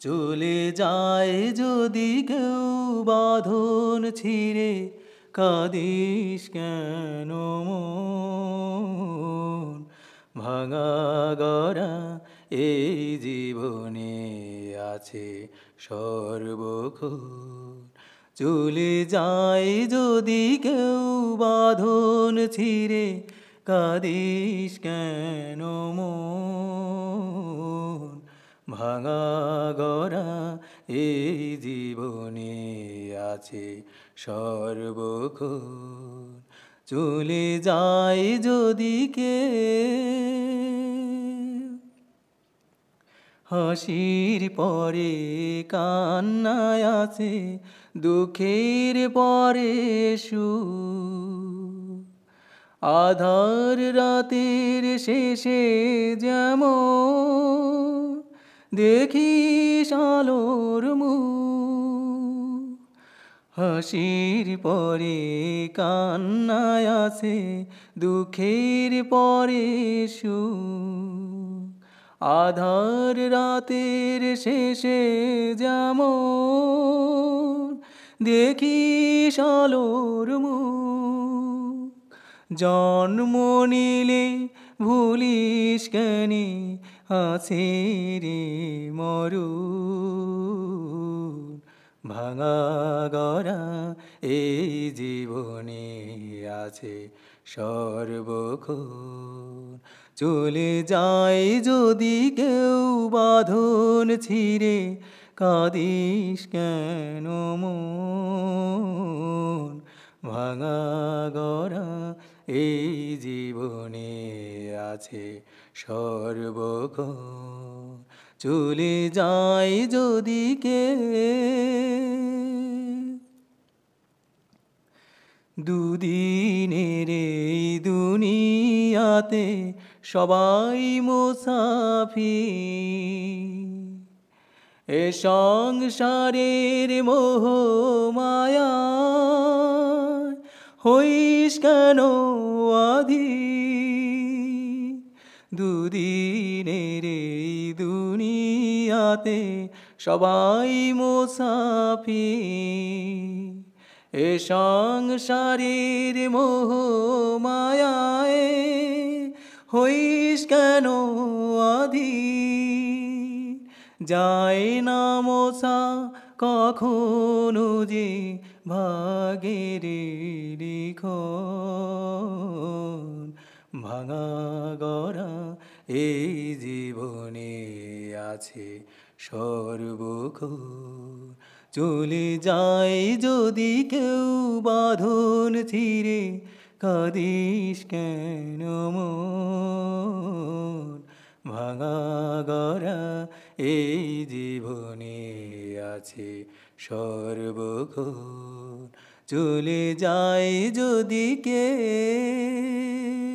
চলে যায় যদি কেউ বাঁধন ছিঁড়ে, কাদিস কেন ভাঙা গড়া এই জীবনে আছে সর্বক্ষণ। চলে যায় যদি কেউ বাঁধন ছিঁড়ে, কাদিস কেন ভাঙা এই জীবনে আছে সর্বক্ষণ। চলে যায় যদি কে হাসির পরে কান্নায় আছে, দুঃখের পরে সু। আধার রাতের শেষে যেমন দেখি আলোর মু হাসির পরে কান্নায় আছে দুঃখের পরে সু আধার রাতের শেষে যেমন দেখি আলোর মুখ। জন্ম নিলে ভুলিস কেনে আছে রে মরু ভাঙা গড়া এই জীবনে আছে সর্বক্ষণ। চলে যায় যদি কেউ বাঁধন ছিঁড়ে, কাদিস কেন মন? গড়া এই জীবনে আছে সর্বক্ষণ চলে যায় যদি কে। দুদিনের এই দুনিয়াতে সবাই মোসাফি এ সংসারের মোহ মায়া হইস কেন আধি দুদিনের এই দুনিয়াতে সবাই মোসাফি এ সংসারের মোহ মায়ায় হইস কেন আধি যায় না মশা কখনো যে ভাগের লিখন ভাঙা গড়া এই জীবনে আছে সর্বক্ষণ চলে যায় যদি কেউ বাঁধন ছিঁড়ে, কাদিস কেন ভাঙা গড়া এই জীবনে আছে সর্বক্ষণ চলে যায় যদি কে